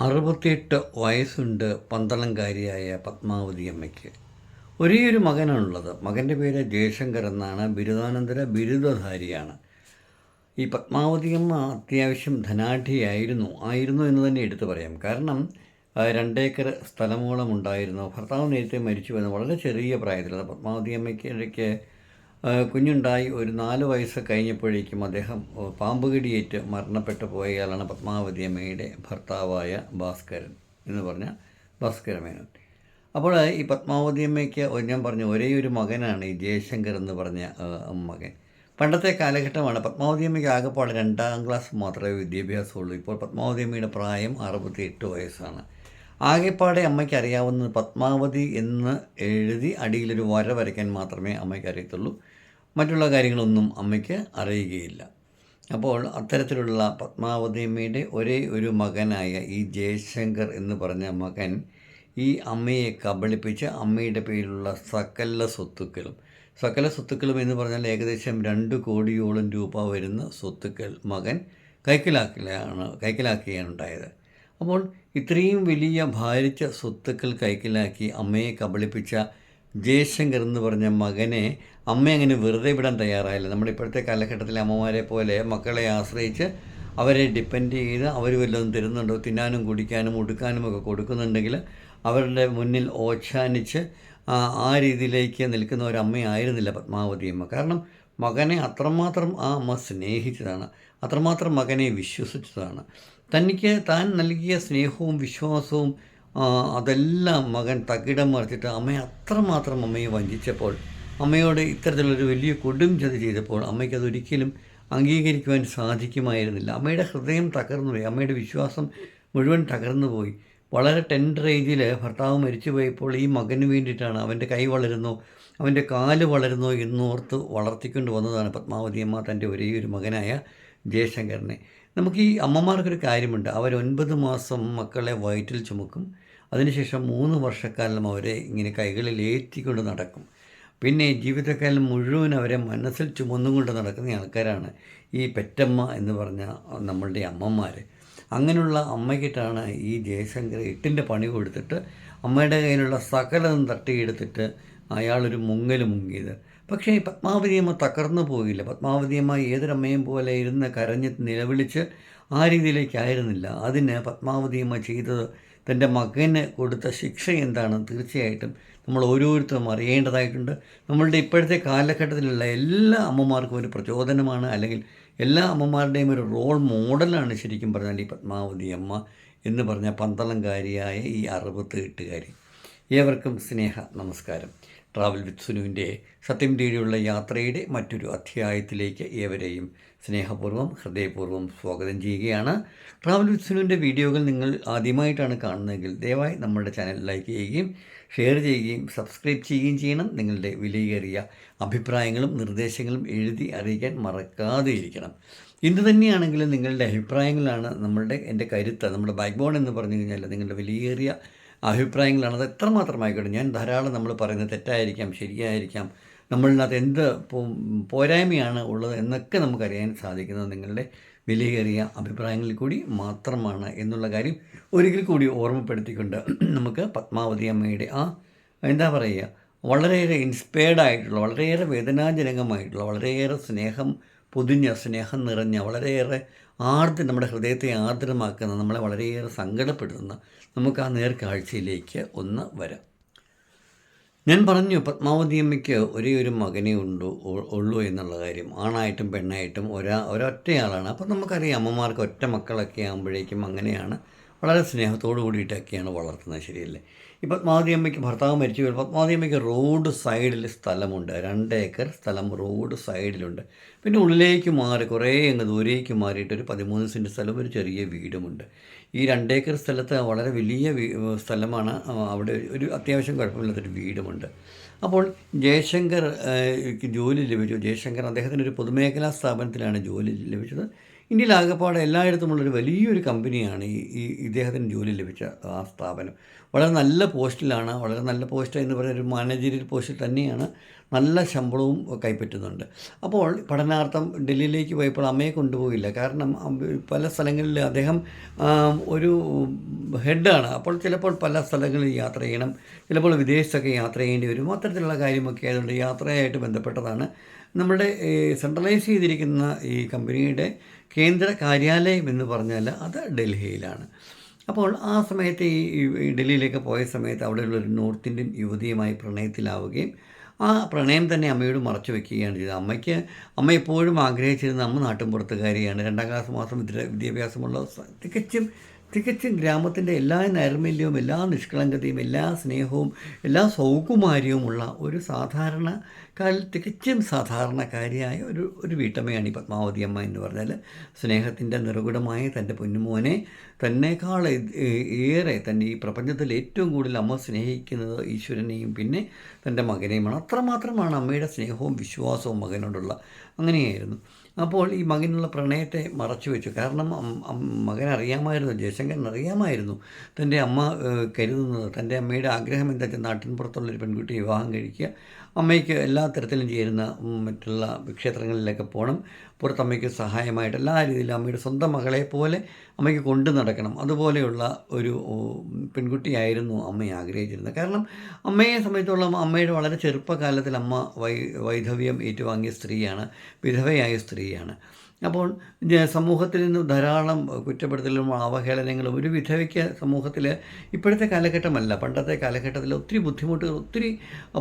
അറുപത്തിയെട്ട് വയസ്സുണ്ട് പന്തളംകാരിയായ പത്മാവതി അമ്മയ്ക്ക്. ഒരേ ഒരു മകനാണുള്ളത്. മകന്റെ പേര് ജയശങ്കർ എന്നാണ്. ബിരുദാനന്തര ബിരുദധാരിയാണ്. ഈ പത്മാവതി അമ്മ അത്യാവശ്യം ധനാഢ്യയായിരുന്നു. ആയിരുന്നു എന്ന് തന്നെ എടുത്തു പറയാം. കാരണം രണ്ടേക്കർ സ്ഥലമോളം ഉണ്ടായിരുന്നു ഭർത്താവ് നേരത്തെ മരിച്ചു വന്നു വളരെ ചെറിയ പ്രായത്തിൽ അത് കുഞ്ഞുണ്ടായി ഒരു നാല് വയസ്സ് കഴിഞ്ഞപ്പോഴേക്കും അദ്ദേഹം പാമ്പുകടിയേറ്റ് പാമ്പ് കടിയേറ്റ് മരണപ്പെട്ടു പോയയാളാണ് പത്മാവതി അമ്മയുടെ ഭർത്താവായ ഭാസ്കരൻ എന്ന് പറഞ്ഞ ഭാസ്കര മേനോൻ. അപ്പോൾ ഈ പത്മാവതി അമ്മയ്ക്ക് ഞാൻ പറഞ്ഞു ഒരേ ഒരു മകനാണ് ഈ ജയശങ്കർ എന്ന് പറഞ്ഞ മകൻ. പണ്ടത്തെ കാലഘട്ടമാണ് പത്മാവതി അമ്മയ്ക്ക് രണ്ടാം ക്ലാസ് മാത്രമേ വിദ്യാഭ്യാസമുള്ളൂ. ഇപ്പോൾ പത്മാവതി അമ്മയുടെ പ്രായം അറുപത്തി എട്ട് വയസ്സാണ്. ആകെപ്പാടെ അമ്മയ്ക്ക് അറിയാവുന്നത് പത്മാവതി എന്ന് എഴുതി അടിയിലൊരു വര വരയ്ക്കാൻ മാത്രമേ അമ്മയ്ക്ക് അറിയത്തുള്ളൂ. മറ്റുള്ള കാര്യങ്ങളൊന്നും അമ്മയ്ക്ക് അറിയുകയില്ല. അപ്പോൾ അത്തരത്തിലുള്ള പത്മാവതിയമ്മയുടെ ഒരേ ഒരു മകനായ ഈ ജയശങ്കർ എന്ന് പറഞ്ഞ മകൻ ഈ അമ്മയെ കബളിപ്പിച്ച് അമ്മയുടെ പേരിലുള്ള സകല സ്വത്തുക്കളും സകല സ്വത്തുക്കളും എന്ന് പറഞ്ഞാൽ ഏകദേശം രണ്ട് കോടിയോളം രൂപ വരുന്ന സ്വത്തുക്കൾ മകൻ കൈക്കലാക്കിയാണ് കൈക്കലാക്കുകയാണ് ഉണ്ടായത് അപ്പോൾ ഇത്രയും വലിയ ഭാരിച്ച സ്വത്തുക്കൾ കൈക്കലാക്കി അമ്മയെ കബളിപ്പിച്ച ജയശങ്കർ എന്ന് പറഞ്ഞ മകനെ അമ്മ അങ്ങനെ വെറുതെ വിടാൻ തയ്യാറായില്ല. നമ്മുടെ ഇപ്പോഴത്തെ കാലഘട്ടത്തിലെ അമ്മമാരെ പോലെ മക്കളെ ആശ്രയിച്ച് അവരെ ഡിപ്പെൻഡ് ചെയ്ത് അവർ വല്ലതും തരുന്നുണ്ടോ? തിന്നാനും കുടിക്കാനും ഉടുക്കാനും ഒക്കെ കൊടുക്കുന്നുണ്ടെങ്കിൽ അവരുടെ മുന്നിൽ ഓച്ഛാനിച്ച് ആ രീതിയിലേക്ക് നിൽക്കുന്ന ഒരു അമ്മയായിരുന്നില്ല പത്മാവതി അമ്മ. കാരണം മകനെ അത്രമാത്രം ആ അമ്മ സ്നേഹിച്ചതാണ്. അത്രമാത്രം മകനെ വിശ്വസിച്ചതാണ്. തനിക്ക് താൻ നൽകിയ സ്നേഹവും വിശ്വാസവും അതെല്ലാം മകൻ തകിടം മറിച്ചിട്ട് അമ്മയെ അത്രമാത്രം അമ്മയെ വഞ്ചിച്ചപ്പോൾ അമ്മയോട് ഇത്തരത്തിലൊരു വലിയ കൊടും ചതി ചെയ്തപ്പോൾ അമ്മയ്ക്ക് അതൊരിക്കലും അംഗീകരിക്കുവാൻ സാധിക്കുമായിരുന്നില്ല. അമ്മയുടെ ഹൃദയം തകർന്നു പോയി അമ്മയുടെ വിശ്വാസം മുഴുവൻ തകർന്നുപോയി. വളരെ ടെൻഡർ ഏജിൽ ഭർത്താവ് മരിച്ചു പോയപ്പോൾ ഈ മകന് വേണ്ടിയിട്ടാണ് അവന്റെ കൈ വളരുന്നോ അവന്റെ കാൽ വളരുന്നോ എന്നോർത്ത് വളർത്തിക്കൊണ്ട് വന്നതാണ് പത്മാവതി അമ്മ തന്റെ ഒരേ ഒരു മകനായ ജയശങ്കറിനെ നമുക്ക് ഈ അമ്മമാർക്കൊരു കാര്യമുണ്ട്. അവർ മാസം മക്കളെ വയറ്റിൽ ചുമക്കും. അതിനുശേഷം മൂന്ന് വർഷക്കാലം അവരെ ഇങ്ങനെ കൈകളിൽ ഏറ്റിക്കൊണ്ട് നടക്കും. പിന്നെ ജീവിതകാലം മുഴുവൻ അവരെ മനസ്സിൽ ചുമന്നുകൊണ്ട് നടക്കുന്ന ആൾക്കാരാണ് ഈ പെറ്റമ്മ എന്ന് പറഞ്ഞ നമ്മളുടെ അമ്മമാർ അങ്ങനെയുള്ള അമ്മയ്ക്കിട്ടാണ് ഈ ജയശങ്കർ എട്ടിന്റെ പണി കൊടുത്തിട്ട് അമ്മയുടെ കയ്യിലുള്ള സകലതും തട്ടിയെടുത്തിട്ട് അയാളൊരു മുങ്ങൽ മുങ്ങിയത്. പക്ഷേ പത്മാവതിയമ്മ തകർന്നു പോയില്ല. പത്മാവതിയമ്മ ഏതൊരമ്മയും പോലെ ഇരുന്ന് കരഞ്ഞ് നിലവിളിച്ച് ആ രീതിയിലേക്കായിരുന്നില്ല. അതിന് പത്മാവതിയമ്മ ചെയ്തത് തന്റെ മകന് കൊടുത്ത ശിക്ഷ എന്താണ്? തീർച്ചയായിട്ടും നമ്മൾ ഓരോരുത്തരും അറിയേണ്ടതായിട്ടുണ്ട്. നമ്മളുടെ ഇപ്പോഴത്തെ കാലഘട്ടത്തിലുള്ള എല്ലാ അമ്മമാർക്കും ഒരു പ്രചോദനമാണ്. അല്ലെങ്കിൽ എല്ലാ അമ്മമാരുടെയും ഒരു റോൾ മോഡലാണ് ശരിക്കും പറഞ്ഞാൽ ഈ പത്മാവതി അമ്മ എന്ന് പറഞ്ഞ പന്തളംകാരിയായ ഈ അറുപത്തെട്ടുകാരി ഏവർക്കും സ്നേഹ നമസ്കാരം. ട്രാവൽ വിത്ത് സുനുവിന്റെ സത്യം തേടിയുള്ള യാത്രയുടെ മറ്റൊരു അധ്യായത്തിലേക്ക് ഏവരെയും സ്നേഹപൂർവം ഹൃദയപൂർവം സ്വാഗതം ചെയ്യുകയാണ്. ട്രാവൽ വിത്ത് സുനുവിന്റെ വീഡിയോകൾ നിങ്ങൾ ആദ്യമായിട്ടാണ് കാണുന്നതെങ്കിൽ ദയവായി നമ്മുടെ ചാനൽ ലൈക്ക് ചെയ്യുകയും ഷെയർ ചെയ്യുകയും സബ്സ്ക്രൈബ് ചെയ്യുകയും ചെയ്യണം. നിങ്ങളുടെ വിലയേറിയ അഭിപ്രായങ്ങളും നിർദ്ദേശങ്ങളും എഴുതി അറിയിക്കാൻ മറക്കാതെ ഇരിക്കണം. ഇന്ന് തന്നെയാണെങ്കിലും നിങ്ങളുടെ അഭിപ്രായങ്ങളാണ് നമ്മളുടെ എന്റെ കരുത്ത്. നമ്മുടെ ബാക്ക്ബോൺ എന്ന് പറഞ്ഞു കഴിഞ്ഞാൽ നിങ്ങളുടെ വിലയേറിയ അഭിപ്രായങ്ങളാണ്. അത് എത്രമാത്രം ആയിക്കോട്ടെ ഞാൻ ധാരാളം നമ്മൾ പറയുന്നത് തെറ്റായിരിക്കാം ശരിയായിരിക്കാം. നമ്മളിനകത്ത് എന്ത് പോരായ്മയാണ് ഉള്ളത് എന്നൊക്കെ നമുക്കറിയാൻ സാധിക്കുന്നത് നിങ്ങളുടെ വിലയേറിയ അഭിപ്രായങ്ങളിൽ കൂടി മാത്രമാണ് എന്നുള്ള കാര്യം ഒരിക്കൽ കൂടി ഓർമ്മപ്പെടുത്തിക്കൊണ്ട് നമുക്ക് പത്മാവതി അമ്മയുടെ ആ എന്താ പറയുക വളരെയേറെ ഇൻസ്പയർഡ് ആയിട്ടുള്ള വളരെയേറെ വേദനാജനകമായിട്ടുള്ള വളരെയേറെ സ്നേഹം പൊതിഞ്ഞ സ്നേഹം നിറഞ്ഞ വളരെയേറെ ആർദ്ര നമ്മുടെ ഹൃദയത്തെ ആർദ്രമാക്കുന്ന നമ്മളെ വളരെയേറെ സങ്കടപ്പെടുത്തുന്ന നമുക്ക് ആ നേർക്കാഴ്ചയിലേക്ക് ഒന്ന് വരാം. ഞാൻ പറഞ്ഞു പത്മാവതി അമ്മയ്ക്ക് ഒരേ ഒരു മകനേ ഉണ്ടു ഉള്ളൂ എന്നുള്ള കാര്യം. ആണായിട്ടും പെണ്ണായിട്ടും ഒരാ ഒരൊറ്റയാളാണ്. അപ്പോൾ നമുക്കറിയാം അമ്മമാർക്ക് ഒറ്റ മക്കളൊക്കെ ആകുമ്പോഴേക്കും അങ്ങനെയാണ് വളരെ സ്നേഹത്തോടു കൂടിയിട്ടൊക്കെയാണ് വളർത്തുന്നത്. ശരിയല്ലേ? ഈ പത്മാവതി അമ്മയ്ക്ക് ഭർത്താവ് മരിച്ചു പോയി പത്മാവതി അമ്മയ്ക്ക് റോഡ് സൈഡിൽ സ്ഥലമുണ്ട്. രണ്ട് ഏക്കർ സ്ഥലം റോഡ് സൈഡിലുണ്ട്. പിന്നെ ഉള്ളിലേക്ക് മാറി കുറേ അങ്ങ് ദൂരേക്ക് മാറിയിട്ട് ഒരു പതിമൂന്ന് സെന്റ് സ്ഥലം ഒരു ചെറിയ വീടുമുണ്ട്. ഈ രണ്ടേക്കർ സ്ഥലത്ത് വളരെ വലിയ സ്ഥലമാണ്. അവിടെ ഒരു അത്യാവശ്യം കുഴപ്പമില്ലാത്തൊരു വീടുമുണ്ട്. അപ്പോൾ ജയശങ്കർ ജോലി ലഭിച്ചു. ജയശങ്കർ അദ്ദേഹത്തിന് ഒരു പൊതുമേഖലാ സ്ഥാപനത്തിലാണ് ജോലി ലഭിച്ചത്. ഇന്ത്യയിൽ ആകെപ്പാടെ എല്ലായിടത്തുമുള്ളൊരു വലിയൊരു കമ്പനിയാണ് ഈ ഈ ഇദ്ദേഹത്തിന് ജോലി ലഭിച്ച ആ സ്ഥാപനം. വളരെ നല്ല പോസ്റ്റിലാണ് വളരെ നല്ല പോസ്റ്റ് എന്ന് പറയുന്ന ഒരു മാനേജറിയൽ പോസ്റ്റിൽ തന്നെയാണ്. നല്ല ശമ്പളവും കൈപ്പറ്റുന്നുണ്ട്. അപ്പോൾ പഠനാർത്ഥം ഡൽഹിയിലേക്ക് പോയപ്പോൾ അമ്മയെ കൊണ്ടുപോയില്ല. കാരണം പല സ്ഥലങ്ങളിൽ അദ്ദേഹം ഒരു ഹെഡാണ്. അപ്പോൾ ചിലപ്പോൾ പല സ്ഥലങ്ങളിൽ യാത്ര ചെയ്യണം ചിലപ്പോൾ വിദേശത്തൊക്കെ യാത്ര ചെയ്യേണ്ടി വരും. അത്തരത്തിലുള്ള കാര്യമൊക്കെ ആയതുകൊണ്ട് യാത്രയായിട്ട് ബന്ധപ്പെട്ടതാണ്. നമ്മുടെ സെൻട്രലൈസ് ചെയ്തിരിക്കുന്ന ഈ കമ്പനിയുടെ കേന്ദ്ര കാര്യാലയം എന്ന് പറഞ്ഞാൽ അത് ഡൽഹിയിലാണ്. അപ്പോൾ ആ സമയത്ത് ഈ ഡൽഹിയിലേക്ക് പോയ സമയത്ത് അവിടെയുള്ള ഒരു നോർത്ത് ഇന്ത്യൻ യുവതിയുമായി പ്രണയത്തിലാവുകയും ആ പ്രണയം തന്നെ അമ്മയോട് മറച്ചു വെക്കുകയാണ് ചെയ്തത്. അമ്മയ്ക്ക് അമ്മ എപ്പോഴും ആഗ്രഹിച്ചിരുന്ന അമ്മ നാട്ടിൻപുറത്തുകാരിയാണ്. രണ്ടാം ക്ലാസ് മാസം വിദ്യ വിദ്യാഭ്യാസമുള്ള തികച്ചും തികച്ചും ഗ്രാമത്തിന്റെ എല്ലാ നൈർമല്യവും എല്ലാ നിഷ്കളങ്കതയും എല്ലാ സ്നേഹവും എല്ലാ സൗകുമാര്യവുമുള്ള ഒരു സാധാരണ കാലിൽ തികച്ചും സാധാരണക്കാരിയായ ഒരു ഒരു വീട്ടമ്മയാണ് ഈ പത്മാവതി അമ്മ എന്ന് പറഞ്ഞാൽ സ്നേഹത്തിന്റെ നിറകുടമായ തന്റെ പൊന്നുമോനെ തന്നെക്കാൾ ഏറെ തന്നെ ഈ പ്രപഞ്ചത്തിൽ ഏറ്റവും കൂടുതൽ അമ്മ സ്നേഹിക്കുന്നത് ഈശ്വരനെയും പിന്നെ തന്റെ മകനെയുമാണ്. അത്രമാത്രമാണ് അമ്മയുടെ സ്നേഹവും വിശ്വാസവും മകനോടുള്ള അങ്ങനെയായിരുന്നു. അപ്പോൾ ഈ മകനുള്ള പ്രണയത്തെ മറച്ചു വെച്ചു. കാരണം മകൻ അറിയാമായിരുന്നു ജയശങ്കരൻ അറിയാമായിരുന്നു. തന്റെ അമ്മ കരുതുന്നത് തന്റെ അമ്മയുടെ ആഗ്രഹം എന്താ വെച്ചാൽ നാട്ടിൻപുറത്തുള്ളൊരു പെൺകുട്ടി വിവാഹം കഴിക്കുക. അമ്മയ്ക്ക് എല്ലാ തരത്തിലും ചേരുന്ന മറ്റുള്ള ക്ഷേത്രങ്ങളിലൊക്കെ പോകണം പുറത്തമ്മയ്ക്ക് സഹായമായിട്ട് എല്ലാ രീതിയിലും അമ്മയുടെ സ്വന്തം മകളെ പോലെ അമ്മയ്ക്ക് കൊണ്ടു നടക്കണം. അതുപോലെയുള്ള ഒരു പെൺകുട്ടിയായിരുന്നു അമ്മ ആഗ്രഹിച്ചിരുന്നത്. കാരണം അമ്മയെ സംബന്ധിച്ചോളം അമ്മയുടെ വളരെ ചെറുപ്പകാലത്തിൽ അമ്മ വൈ വൈധവ്യം ഏറ്റുവാങ്ങിയ സ്ത്രീയാണ് വിധവയായ സ്ത്രീയാണ്. അപ്പോൾ സമൂഹത്തിൽ നിന്ന് ധാരാളം കുറ്റപ്പെടുത്തലും അവഹേളനങ്ങളും ഒരു വിധവയ്ക്ക് സമൂഹത്തിൽ ഇപ്പോഴത്തെ കാലഘട്ടമല്ല. പണ്ടത്തെ കാലഘട്ടത്തിൽ ഒത്തിരി ബുദ്ധിമുട്ടുകൾ ഒത്തിരി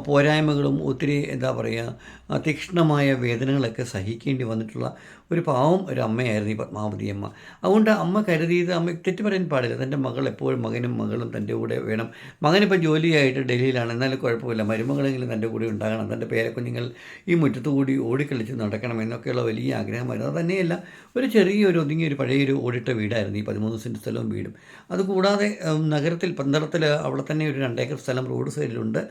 പോരായ്മകളും ഒത്തിരി എന്താ പറയുക തീക്ഷ്ണമായ വേദനകളൊക്കെ സഹിക്കേണ്ടി വന്നിട്ടുള്ള ഒരു പാവം ഒരു അമ്മയായിരുന്നു ഈ പത്മാവതി അമ്മ. അതുകൊണ്ട് അമ്മ കരുതിയത് അമ്മ തെറ്റ് പറയാൻ പാടില്ല. തന്റെ മകൾ എപ്പോഴും മകനും മകളും തന്റെ കൂടെ വേണം. മകനിപ്പോൾ ജോലിയായിട്ട് ഡൽഹിയിലാണ്. എന്നാലും കുഴപ്പമില്ല. മരുമകളെങ്കിലും തന്റെ കൂടെ ഉണ്ടാകണം. തന്റെ പേരക്കുഞ്ഞുങ്ങൾ ഈ മുറ്റത്തു കൂടി ഓടിക്കളിച്ച് നടക്കണം എന്നൊക്കെയുള്ള വലിയ ആഗ്രഹമായിരുന്നു. അത് തന്നെയല്ല ഒരു ചെറിയൊരു ഒതുങ്ങിയ ഒരു പഴയൊരു ഓടിട്ട വീടായിരുന്നു ഈ പതിമൂന്ന് സെന്റ് സ്ഥലവും വീടും. അതുകൂടാതെ നഗരത്തിൽ പന്തളത്തിൽ അവിടെ തന്നെ ഒരു രണ്ടേക്കർ സ്ഥലം റോഡ് സൈഡിലുണ്ട്.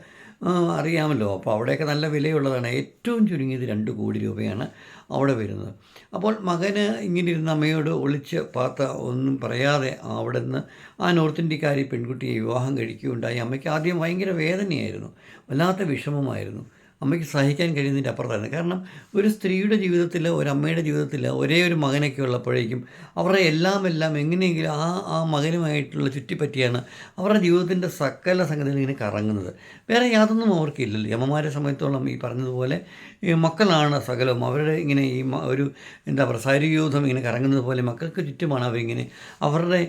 അറിയാമല്ലോ. അപ്പോൾ അവിടെയൊക്കെ നല്ല വിലയുള്ളതാണ്. ഏറ്റവും ചുരുങ്ങിയത് രണ്ട് കോടി രൂപയാണ് അവിടെ വരുന്നത്. അപ്പോൾ മകന് ഇങ്ങനെ ഇരുന്ന അമ്മയോട് ഒളിച്ച് പാത്ത ഒന്നും പറയാതെ അവിടെ നിന്ന് ആ നോർത്ത് ഇന്ത്യക്കാരി പെൺകുട്ടിയെ വിവാഹം കഴിക്കുകയുണ്ടായി. അമ്മയ്ക്ക് ആദ്യം ഭയങ്കര വേദനയായിരുന്നു. വല്ലാത്ത വിഷമമായിരുന്നു. അമ്മയ്ക്ക് സഹിക്കാൻ കഴിയുന്നതിന്റെ അപ്പുറത്താണ്. കാരണം ഒരു സ്ത്രീയുടെ ജീവിതത്തിൽ ഒരു അമ്മയുടെ ജീവിതത്തിൽ ഒരേ ഒരു മകനൊക്കെ ഉള്ളപ്പോഴേക്കും അവരുടെ എല്ലാം എല്ലാം എങ്ങനെയെങ്കിലും ആ ആ മകനുമായിട്ടുള്ള ചുറ്റിപ്പറ്റിയാണ് അവരുടെ ജീവിതത്തിന്റെ സകല സംഗതികൾ ഇങ്ങനെ കറങ്ങുന്നത്. വേറെ യാതൊന്നും അവർക്കില്ലല്ലോ. അമ്മമാരെ സമയത്തോളം ഈ പറഞ്ഞതുപോലെ ഈ മക്കളാണ് സകലവും. അവരുടെ ഇങ്ങനെ ഈ ഒരു എന്താ പറയുക സാരീയൂഥം ഇങ്ങനെ കറങ്ങുന്നത് പോലെ മക്കൾക്ക് ചുറ്റുമാണ് അവരിങ്ങനെ അവരുടെ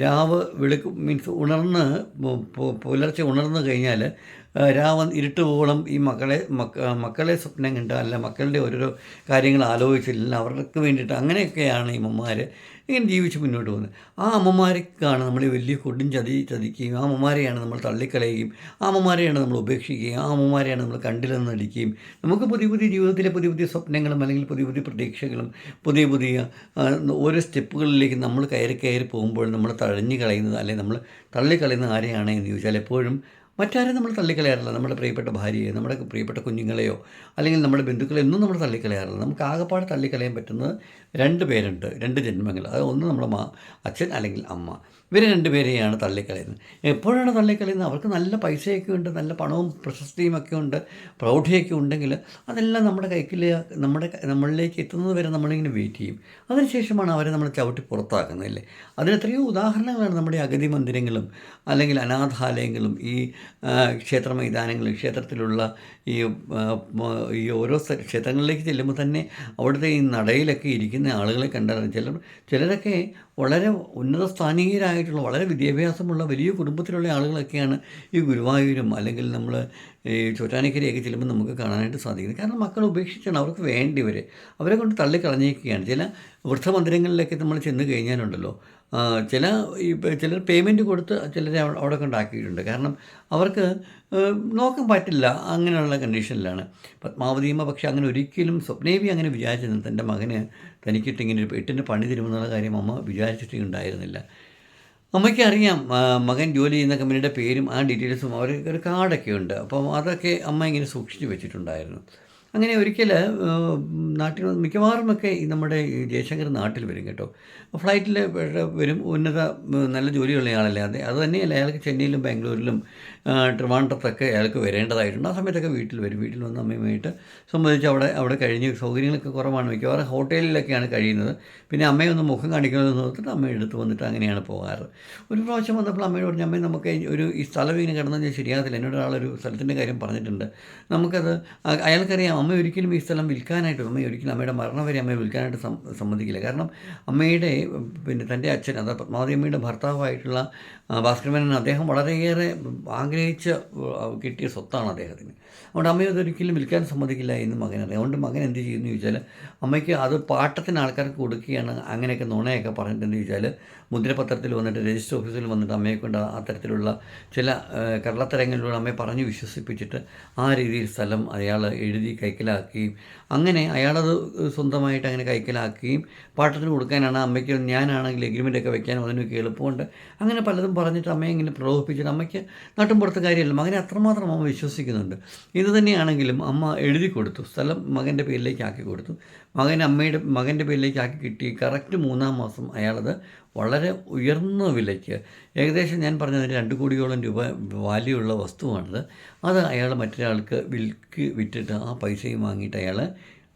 രാവ് വെളുക്ക് മീൻസ് ഉണർന്ന് പുലർച്ചെ ഉണർന്നു കഴിഞ്ഞാൽ രാവൻ പോകണം ഈ മക്കളെ മക്ക മക്കളെ സ്വപ്നം കണ്ട് അല്ല മക്കളുടെ ഓരോരോ കാര്യങ്ങൾ ആലോചിച്ചില്ല അവർക്ക് വേണ്ടിയിട്ട് അങ്ങനെയൊക്കെയാണ് ഈ അമ്മമാർ ഇങ്ങനെ ജീവിച്ച് മുന്നോട്ട് പോകുന്നത്. ആ അമ്മമാർക്കാണ് നമ്മൾ വലിയ കൊടും ചതി ചതിക്കുകയും ആ അമ്മമാരെയാണ് നമ്മൾ തള്ളിക്കളയുകയും ആ അമ്മമാരെയാണ് നമ്മൾ ഉപേക്ഷിക്കുകയും ആ അമ്മമാരെയാണ് നമ്മൾ കണ്ടില്ലെന്ന് നടിക്കുകയും നമുക്ക് പുതിയ പുതിയ ജീവിതത്തിലെ പുതിയ പുതിയ സ്വപ്നങ്ങളും അല്ലെങ്കിൽ പുതിയ പുതിയ പ്രതീക്ഷകളും പുതിയ പുതിയ ഓരോ സ്റ്റെപ്പുകളിലേക്ക് നമ്മൾ കയറി കയറി പോകുമ്പോൾ നമ്മൾ തഴഞ്ഞു കളയുന്നത് അല്ലെങ്കിൽ നമ്മൾ തള്ളിക്കളയുന്ന ആരെയാണ് എന്ന് ചോദിച്ചാൽ എപ്പോഴും മറ്റാരും നമ്മൾ തള്ളിക്കളയാറില്ല. നമ്മുടെ പ്രിയപ്പെട്ട ഭാര്യയെ നമ്മുടെ പ്രിയപ്പെട്ട കുഞ്ഞുങ്ങളെയോ അല്ലെങ്കിൽ നമ്മുടെ ബന്ധുക്കളെയോ ഒന്നും നമ്മൾ തള്ളിക്കളയാറില്ല. നമുക്ക് ആകെപ്പാടെ തള്ളിക്കളയാൻ പറ്റുന്നത് രണ്ട് പേരുണ്ട്. രണ്ട് ജന്മങ്ങൾ. അത് ഒന്ന് നമ്മുടെ അച്ഛൻ അല്ലെങ്കിൽ അമ്മ. ഇവർ രണ്ടുപേരെയാണ് തള്ളിക്കളയുന്നത്. എപ്പോഴാണ് തള്ളിക്കളയുന്നത്? അവർക്ക് നല്ല പൈസയൊക്കെ ഉണ്ട് നല്ല പണവും പ്രശസ്തിയും ഒക്കെ ഉണ്ട് പ്രൗഢിയൊക്കെ ഉണ്ടെങ്കിൽ അതെല്ലാം നമ്മുടെ കൈക്കിൽ നമ്മുടെ നമ്മളിലേക്ക് എത്തുന്നത് വരെ നമ്മളിങ്ങനെ വെയിറ്റ് ചെയ്യും. അതിനുശേഷമാണ് അവരെ നമ്മൾ ചവിട്ടി പുറത്താക്കുന്നത് അല്ലേ? അതിന് എത്രയോ ഉദാഹരണങ്ങളാണ് നമ്മുടെ അഗതി മന്ദിരങ്ങളും അല്ലെങ്കിൽ അനാഥാലയങ്ങളും ഈ ക്ഷേത്ര മൈതാനങ്ങളും ക്ഷേത്രത്തിലുള്ള ഈ ഈ ഓരോ ക്ഷേത്രങ്ങളിലേക്ക് ചെല്ലുമ്പോൾ തന്നെ അവിടുത്തെ ഈ നടയിലൊക്കെ ഇരിക്കുന്ന ആളുകളെ കണ്ടാൽ ചിലർ ചിലരൊക്കെ വളരെ ഉന്നത സ്ഥാനീയരായിട്ടുള്ള വളരെ വിദ്യാഭ്യാസമുള്ള വലിയ കുടുംബത്തിലുള്ള ആളുകളൊക്കെയാണ് ഈ ഗുരുവായൂരും അല്ലെങ്കിൽ നമ്മൾ ഈ ചോറ്റാനിക്കരയൊക്കെ ചെല്ലുമ്പോൾ നമുക്ക് കാണാനായിട്ട് സാധിക്കുന്നത്. കാരണം മക്കൾ ഉപേക്ഷിച്ചാണ് അവർക്ക് വേണ്ടിവരെ അവരെ കൊണ്ട് തള്ളിക്കളഞ്ഞേക്കുകയാണ് ചില വൃദ്ധമന്ദിരങ്ങളിലൊക്കെ നമ്മൾ ചെന്ന് കഴിഞ്ഞാലുണ്ടല്ലോ ചില ഈ ചിലർ പേയ്മെന്റ് കൊടുത്ത് ചിലരെ അവിടെ കൊണ്ടാക്കിയിട്ടുണ്ട് കാരണം അവർക്ക് നോക്കാൻ പറ്റില്ല. അങ്ങനെയുള്ള കണ്ടീഷനിലാണ് പത്മാവതിയമ്മ പക്ഷേ അങ്ങനെ ഒരിക്കലും സ്വപ്നേവി അങ്ങനെ വിചാരിച്ചിരുന്നു തന്റെ മകന് തനിക്കിട്ട് ഇങ്ങനെ ഒരു എട്ടിന്റെ പണി തരുമെന്നുള്ള കാര്യം അമ്മ വിചാരിച്ചിട്ടേ ഉണ്ടായിരുന്നില്ല അറിയാം മകൻ ജോലി ചെയ്യുന്ന കമ്പനിയുടെ പേരും ആ ഡീറ്റെയിൽസും അവർ ഒരു കാർഡൊക്കെ ഉണ്ട്. അപ്പം അതൊക്കെ അമ്മ ഇങ്ങനെ സൂക്ഷിച്ച് വെച്ചിട്ടുണ്ടായിരുന്നു. അങ്ങനെ ഒരിക്കൽ നാട്ടിൽ മിക്കവാറുമൊക്കെ നമ്മുടെ ഈ ജയശങ്കർ നാട്ടിൽ വരും കേട്ടോ. ഫ്ലൈറ്റിൽ വരും. ഉന്നത നല്ല ജോലിയുള്ള ആളല്ലേ? അതെ അത് തന്നെയല്ല? അയാൾക്ക് ചെന്നൈയിലും ബാംഗ്ലൂരിലും ട്രിവാൻഡ്രത്തൊക്കെ അയാൾക്ക് വരേണ്ടതായിട്ടുണ്ട്. ആ സമയത്തൊക്കെ വീട്ടിൽ വരും. വീട്ടിൽ വന്ന് അമ്മയുമായിട്ട് സംബന്ധിച്ച് അവിടെ അവിടെ കഴിഞ്ഞ് സൗകര്യങ്ങളൊക്കെ കുറവാണ് മിക്കവാറും ഹോട്ടലിലൊക്കെയാണ് കഴിയുന്നത്. പിന്നെ അമ്മയൊന്ന് മുഖം കാണിക്കണമെന്ന് നോക്കിയിട്ട് അമ്മ എടുത്ത് വന്നിട്ട് അങ്ങനെയാണ് പോകാറ്. ഒരു പ്രാവശ്യം വന്നപ്പോൾ അമ്മയോട് പറഞ്ഞു അമ്മയെ നമുക്ക് ഒരു ഈ സ്ഥലം ഇങ്ങനെ കിടന്നാൽ ശരിയാകത്തില്ല. എന്നോട് ഒരാളൊരു സ്ഥലത്തിന്റെ കാര്യം പറഞ്ഞിട്ടുണ്ട്. നമുക്കത് അയാൾക്കറിയാം അമ്മ ഒരിക്കലും ഈ സ്ഥലം വിൽക്കാനായിട്ട് അമ്മ ഒരിക്കലും അമ്മയുടെ മരണം വരെ അമ്മയെ വിൽക്കാനായിട്ട് സംബന്ധിക്കില്ല കാരണം അമ്മയുടെ പിന്നെ തന്റെ അച്ഛൻ അതായത് പത്മാവതി അമ്മയുടെ ഭർത്താവായിട്ടുള്ള ഭാസ്കരമേനൻ അദ്ദേഹം വളരെയേറെ ആഗ്രഹിച്ച് കിട്ടിയ സ്വത്താണ് അദ്ദേഹത്തിന്. അതുകൊണ്ട് അമ്മയെ അതൊരിക്കലും വിൽക്കാൻ സമ്മതിക്കില്ല എന്ന് മകനറിയാം അതുകൊണ്ട് മകൻ എന്ത് ചെയ്യുന്നു ചോദിച്ചാൽ അമ്മയ്ക്ക് അത് പാട്ടത്തിന് ആൾക്കാർക്ക് കൊടുക്കുകയാണ് അങ്ങനെയൊക്കെ നുണയൊക്കെ പറഞ്ഞിട്ടെന്ന് ചോദിച്ചാൽ മുദ്രപത്രത്തിൽ വന്നിട്ട് രജിസ്റ്റർ ഓഫീസിൽ വന്നിട്ട് അമ്മയെ കൊണ്ട് ആ തരത്തിലുള്ള ചില കള്ളത്തരങ്ങളിലൂടെ അമ്മയെ പറഞ്ഞ് വിശ്വസിപ്പിച്ചിട്ട് ആ രീതിയിൽ സ്ഥലം അയാൾ എഴുതി കൈക്കലാക്കുകയും അങ്ങനെ അയാളത് സ്വന്തമായിട്ട് അങ്ങനെ കൈക്കലാക്കുകയും പാട്ടത്തിന് കൊടുക്കാനാണ് അമ്മയ്ക്ക് ഞാനാണെങ്കിൽ എഗ്രിമെന്റ് ഒക്കെ വെക്കാനും അതിനൊക്കെ എളുപ്പമുണ്ട്. അങ്ങനെ പലതും പറഞ്ഞിട്ട് അമ്മയെ ഇങ്ങനെ പ്രലോഭിപ്പിച്ചിട്ട് അമ്മയ്ക്ക് നാട്ടും പുറത്ത് കാര്യമില്ല. മകനെ അത്രമാത്രം അമ്മ വിശ്വസിക്കുന്നുണ്ട്. ഇത് തന്നെയാണെങ്കിലും അമ്മ എഴുതി കൊടുത്തു. സ്ഥലം മകന്റെ പേരിലേക്ക് ആക്കി കൊടുത്തു. മകൻ അമ്മയുടെ മകന്റെ പേരിലേക്ക് ആക്കി കിട്ടി കറക്റ്റ് മൂന്നാം മാസം അയാളത് വളരെ ഉയർന്ന വിലയ്ക്ക് ഏകദേശം ഞാൻ പറഞ്ഞതിന് രണ്ട് കോടിയോളം രൂപ വാല്യുള്ള വസ്തുവാണത്. അത് അയാൾ മറ്റൊരാൾക്ക് വിൽക്ക് വിറ്റിട്ട് ആ പൈസയും വാങ്ങിയിട്ട് അയാൾ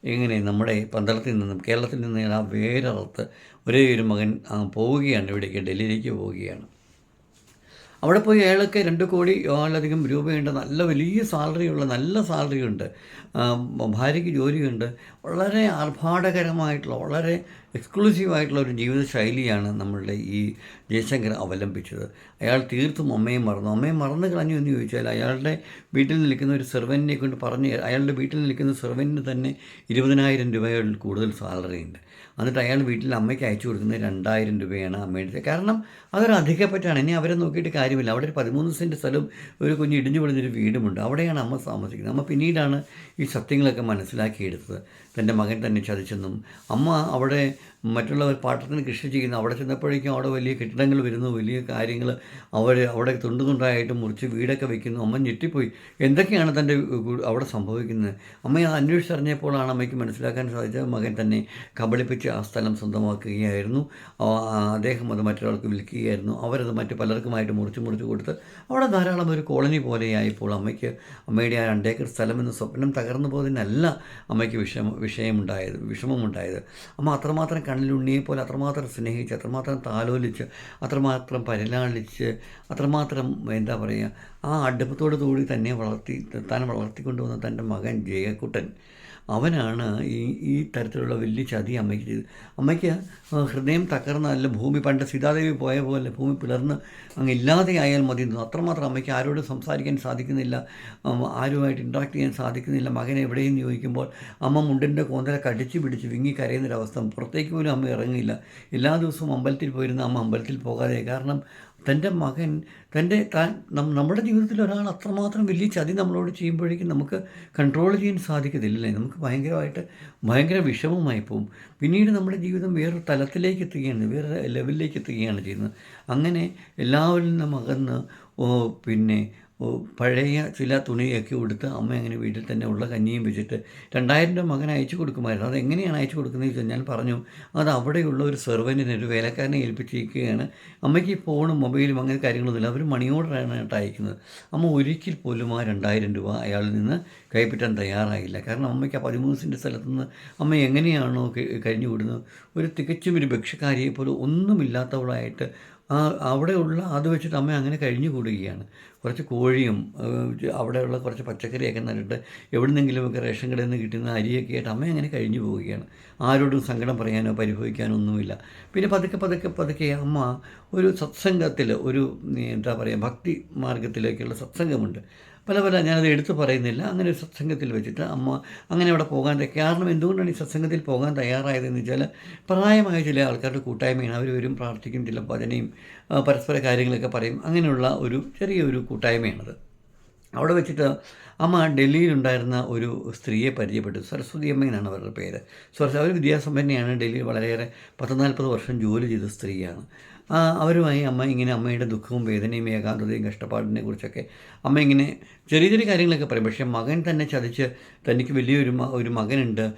എങ്ങനെ നമ്മുടെ പന്തളത്തിൽ നിന്നും കേരളത്തിൽ നിന്നും ആ വേരറുത്ത് ഒരേ ഒരു മകൻ പോവുകയാണ് ഇവിടേക്ക് ഡൽഹിയിലേക്ക് പോവുകയാണ്. അവിടെ പോയി അയാളൊക്കെ രണ്ട് കോടി ആളധികം രൂപയുണ്ട്. നല്ല വലിയ സാലറിയുള്ള നല്ല സാലറിയുണ്ട്. ഭാര്യയ്ക്ക് ജോലിയുണ്ട്. വളരെ ആർഭാടകരമായിട്ടുള്ള വളരെ എക്സ്ക്ലൂസീവായിട്ടുള്ള ഒരു ജീവിത ശൈലിയാണ് നമ്മളുടെ ഈ ജയശങ്കർ അവലംബിച്ചത്. അയാൾ തീർത്തും അമ്മയെ മറന്നു. അമ്മയെ മറന്നു കളഞ്ഞു എന്ന് ചോദിച്ചാൽ അയാളുടെ വീട്ടിൽ നിൽക്കുന്ന ഒരു സെർവന്റിനെ കൊണ്ട് പറഞ്ഞ് അയാളുടെ വീട്ടിൽ നിൽക്കുന്ന സെർവന്റിന് തന്നെ ഇരുപതിനായിരം രൂപയിൽ കൂടുതൽ സാലറി ഉണ്ട് എന്നിട്ട് അയാൾ വീട്ടിൽ അമ്മയ്ക്ക് അയച്ചു കൊടുക്കുന്നത് രണ്ടായിരം രൂപയാണ് അമ്മയുടെ കാരണം അതൊരു അധികപ്പറ്റാണ്. ഇനി അവരെ നോക്കിയിട്ട് കാര്യമില്ല. അവിടെ ഒരു പതിമൂന്ന് സെന്റ് സ്ഥലം ഒരു കുഞ്ഞ് ഇടിഞ്ഞു പൊളിഞ്ഞൊരു വീടുമുണ്ട്. അവിടെയാണ് അമ്മ താമസിക്കുന്നത്. അമ്മ പിന്നീടാണ് ഈ സത്യങ്ങളൊക്കെ മനസ്സിലാക്കിയെടുത്തത്. തന്റെ മകൻ തന്നെ ചതിച്ചെന്നും അമ്മ അവിടെ മറ്റുള്ളവർ പാട്ടത്തിന് കൃഷി ചെയ്യുന്നു അവിടെ ചെന്നപ്പോഴേക്കും അവിടെ വലിയ കെട്ടിടങ്ങൾ വരുന്നു വലിയ കാര്യങ്ങൾ അവർ അവിടെ തുണ്ടു തുണ്ടായിട്ട് മുറിച്ച് വീടൊക്കെ വെക്കുന്നു. അമ്മ ഞെട്ടിപ്പോയി. എന്തൊക്കെയാണ് തന്റെ അവിടെ സംഭവിക്കുന്നത്? അമ്മ അത് അന്വേഷിച്ചറിഞ്ഞപ്പോഴാണ് അമ്മയ്ക്ക് മനസ്സിലാക്കാൻ സാധിച്ചത് മകൻ തന്നെ കബളിപ്പിച്ച് ആ സ്ഥലം സ്വന്തമാക്കുകയായിരുന്നു. അദ്ദേഹം അത് മറ്റൊരാൾക്ക് വിൽക്കുകയായിരുന്നു. അവരത് മറ്റ് പലർക്കുമായിട്ട് മുറിച്ച് മുറിച്ച് കൊടുത്ത് അവിടെ ധാരാളം ഒരു കോളനി പോലെയായപ്പോൾ അമ്മയ്ക്ക് അമ്മയുടെ ആ രണ്ടേക്കർ സ്ഥലം എന്ന സ്വപ്നം തകർന്നു പോയതിനല്ല അമ്മയ്ക്ക് വിഷമ വിഷയമുണ്ടായത് വിഷമമുണ്ടായത്. അമ്മ അത്രമാത്രം കണ്ണിലുണ്ണിയെ പോലെ അത്രമാത്രം സ്നേഹിച്ച് അത്രമാത്രം താലോലിച്ച് അത്രമാത്രം പരിലാളിച്ച് അത്രമാത്രം എന്താ പറയുക ആ അടുപ്പത്തോടു കൂടി തന്നെ വളർത്തി താൻ വളർത്തിക്കൊണ്ടുവന്ന തന്റെ മകൻ ജയക്കുട്ടൻ അവനാണ് ഈ ഈ തരത്തിലുള്ള വലിയ ചതി അമ്മയ്ക്ക് ചെയ്തത്. അമ്മയ്ക്ക് ഹൃദയം തകർന്ന അല്ല ഭൂമി പണ്ട് സീതാദേവി പോയ പോലെ ഭൂമി പിളർന്ന് അങ്ങ് ഇല്ലാതെയായാൽ മതി അത്രമാത്രം അമ്മയ്ക്ക് ആരോട് സംസാരിക്കാൻ സാധിക്കുന്നില്ല. ആരുമായിട്ട് ഇൻട്രാക്ട് ചെയ്യാൻ സാധിക്കുന്നില്ല. മകനെ എവിടെയും ചോദിക്കുമ്പോൾ അമ്മ മുണ്ടിന്റെ കോന്തല കടിച്ചു പിടിച്ച് വിങ്ങി കരയുന്നൊരവസ്ഥ പുറത്തേക്ക് പോലും അമ്മ ഇറങ്ങില്ല എല്ലാ ദിവസവും അമ്പലത്തിൽ പോയിരുന്ന അമ്മ അമ്പലത്തിൽ പോകാതെ. കാരണം തന്റെ മകൻ തന്റെ താൻ നമ്മുടെ ജീവിതത്തിൽ ഒരാൾ അത്രമാത്രം വലിയ ചതി നമ്മളോട് ചെയ്യുമ്പോഴേക്കും നമുക്ക് കൺട്രോൾ ചെയ്യാൻ സാധിക്കത്തില്ലേ നമുക്ക് ഭയങ്കരമായിട്ട് ഭയങ്കര വിഷമമായി പോകും പിന്നീട് നമ്മുടെ ജീവിതം വേറൊരു തലത്തിലേക്ക് എത്തുകയാണ് വേറെ ലെവലിലേക്ക് എത്തുകയാണ് ചെയ്യുന്നത്. അങ്ങനെ എല്ലാവരിൽ നിന്നും അകന്ന് പിന്നെ പഴയ ചില തുണിയൊക്കെ ഉടുത്ത് അമ്മ അങ്ങനെ വീട്ടിൽ തന്നെ ഉള്ള കഞ്ഞിയും വെച്ചിട്ട് രണ്ടായിരം രൂപ മകൻ അയച്ചു കൊടുക്കുമായിരുന്നു. അത് എങ്ങനെയാണ് അയച്ചു കൊടുക്കുന്നത് ചോദിച്ചാൽ ഞാൻ പറഞ്ഞു അത് അവിടെയുള്ള ഒരു സെർവന്റിനെ ഒരു വേലക്കാരനെ ഏൽപ്പിച്ചിരിക്കുകയാണ്. അമ്മയ്ക്ക് ഈ ഫോണും മൊബൈലും അങ്ങനെ കാര്യങ്ങളൊന്നുമില്ല. അവർ മണി ഓർഡറാണ് അയക്കുന്നത്. അമ്മ ഒരിക്കൽ പോലും ആ രണ്ടായിരം രൂപ അയാളിൽ നിന്ന് കൈപ്പറ്റാൻ തയ്യാറായില്ല. കാരണം അമ്മയ്ക്ക് ആ പതിമൂന്ന് സെന്റ് സ്ഥലത്ത് നിന്ന് അമ്മ എങ്ങനെയാണോ കഴിഞ്ഞു വിടുന്നത്? ഒരു തികച്ചും ഒരു ഭിക്ഷക്കാരിയെ പോലെ ഒന്നുമില്ലാത്തവളായിട്ട് ആ അവിടെയുള്ള അത് വെച്ചിട്ട് അമ്മ അങ്ങനെ കഴിഞ്ഞു കൂടുകയാണ്. കുറച്ച് കോഴിയും അവിടെയുള്ള കുറച്ച് പച്ചക്കറിയൊക്കെ നട്ടിട്ട് എവിടുന്നെങ്കിലുമൊക്കെ റേഷൻ കടയിൽ നിന്ന് കിട്ടുന്ന അരിയൊക്കെ ആയിട്ട് അമ്മ അങ്ങനെ കഴിഞ്ഞു പോവുകയാണ്. ആരോടും സങ്കടം പറയാനോ പരിഭവിക്കാനോ ഒന്നുമില്ല. പിന്നെ പതുക്കെ പതുക്കെ പതുക്കെ അമ്മ ഒരു സത്സംഗത്തിൽ ഒരു എന്താ പറയുക ഭക്തി മാർഗത്തിലേക്കുള്ള സത്സംഗമുണ്ട്. പല പല ഞാനത് എടുത്തു പറയുന്നില്ല. അങ്ങനെ ഒരു സത്സംഗത്തിൽ വെച്ചിട്ട് അമ്മ അങ്ങനെ അവിടെ പോകാൻ കാരണം എന്തുകൊണ്ടാണ് ഈ സത്സംഗത്തിൽ പോകാൻ തയ്യാറായതെന്ന് വെച്ചാൽ പ്രായമായ ചില ആൾക്കാരുടെ കൂട്ടായ്മയാണ്. അവർ വരും പ്രാർത്ഥിക്കും ചില ഭജനയും പരസ്പര കാര്യങ്ങളൊക്കെ പറയും. അങ്ങനെയുള്ള ഒരു ചെറിയൊരു കൂട്ടായ്മയാണത്. അവിടെ വെച്ചിട്ട് അമ്മ ഡൽഹിയിലുണ്ടായിരുന്ന ഒരു സ്ത്രീയെ പരിചയപ്പെട്ടു. സരസ്വതി അമ്മ എന്നാണ് അവരുടെ പേര്. സരസ്വതി അവർ വിദ്യാസമ്പന്നയാണ് ഡൽഹിയിൽ വളരെയേറെ പത്ത് നാൽപ്പത് വർഷം ജോലി ചെയ്ത സ്ത്രീയാണ്. അവരുമായി അമ്മ ഇങ്ങനെ അമ്മയുടെ ദുഃഖവും വേദനയും ഏകാന്തതയും കഷ്ടപ്പാടിനെ കുറിച്ചൊക്കെ അമ്മ ഇങ്ങനെ ചെറിയ ചെറിയ കാര്യങ്ങളൊക്കെ പറയും. പക്ഷേ മകൻ തന്നെ ചതിച്ച് തനിക്ക് വലിയൊരു ഒരു മകനുണ്ട്.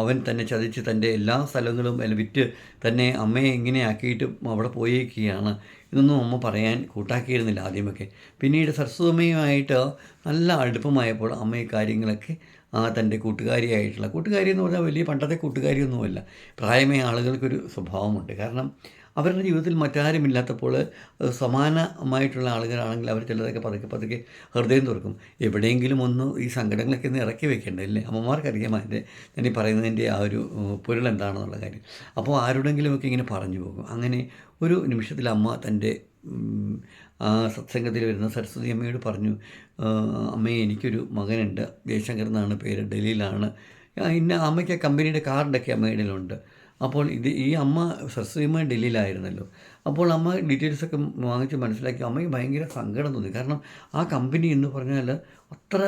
അവൻ തന്നെ ചതിച്ച് തന്റെ എല്ലാ സ്ഥലങ്ങളും വിറ്റ് തന്നെ അമ്മയെ ഇങ്ങനെ ആക്കിയിട്ട് അവിടെ പോയേക്കുകയാണ്. ഇതൊന്നും അമ്മ പറയാൻ കൂട്ടാക്കിയിരുന്നില്ല ആദ്യമൊക്കെ. പിന്നീട് സരസ്വതമ്മയുമായിട്ട് നല്ല അടുപ്പമായപ്പോൾ അമ്മ ഈ കാര്യങ്ങളൊക്കെ ആ തന്റെ കൂട്ടുകാരിയായിട്ടുള്ള കൂട്ടുകാരി എന്ന് പറഞ്ഞാൽ വലിയ പണ്ടത്തെ കൂട്ടുകാരിയൊന്നുമല്ല. പ്രായമായ ആളുകൾക്കൊരു സ്വഭാവമുണ്ട്. കാരണം അവരുടെ ജീവിതത്തിൽ മറ്റാരുമില്ലാത്തപ്പോൾ സമാനമായിട്ടുള്ള ആളുകളാണെങ്കിൽ അവർ ചിലതൊക്കെ പതുക്കെ പതുക്കെ ഹൃദയം തുറക്കും. എവിടെയെങ്കിലും ഒന്ന് ഈ സങ്കടങ്ങളൊക്കെ ഒന്ന് ഇറക്കി വെക്കേണ്ടത് അല്ലേ അമ്മമാർക്കറിയാം അതിന്റെ ഞാൻ ഈ പറയുന്നതിന്റെ ആ ഒരു പൊരുൾ എന്താണെന്നുള്ള കാര്യം. അപ്പോൾ ആരോടെങ്കിലുമൊക്കെ ഇങ്ങനെ പറഞ്ഞു പോകും. അങ്ങനെ ഒരു നിമിഷത്തിൽ അമ്മ തന്റെ ആ സത്സംഗത്തിൽ വരുന്ന സരസ്വതി അമ്മയോട് പറഞ്ഞു അമ്മയെ അമ്മേ എനിക്കൊരു മകനുണ്ട്. ജയശങ്കർ എന്നാണ് പേര്. ഡൽഹിയിലാണ്. ഇന്ന അമ്മയ്ക്ക് കമ്പനിയുടെ കാർഡൊക്കെ അമ്മയുടെ കയ്യിലുണ്ട്. അപ്പോൾ ഇത് ഈ അമ്മ സസ്യമായി ഡൽഹിയിലായിരുന്നല്ലോ. അപ്പോൾ അമ്മ ഡീറ്റെയിൽസൊക്കെ വാങ്ങിച്ച് മനസ്സിലാക്കി. അമ്മയ്ക്ക് ഭയങ്കര സങ്കടം തോന്നി. കാരണം ആ കമ്പനി എന്ന് പറഞ്ഞാൽ അത്ര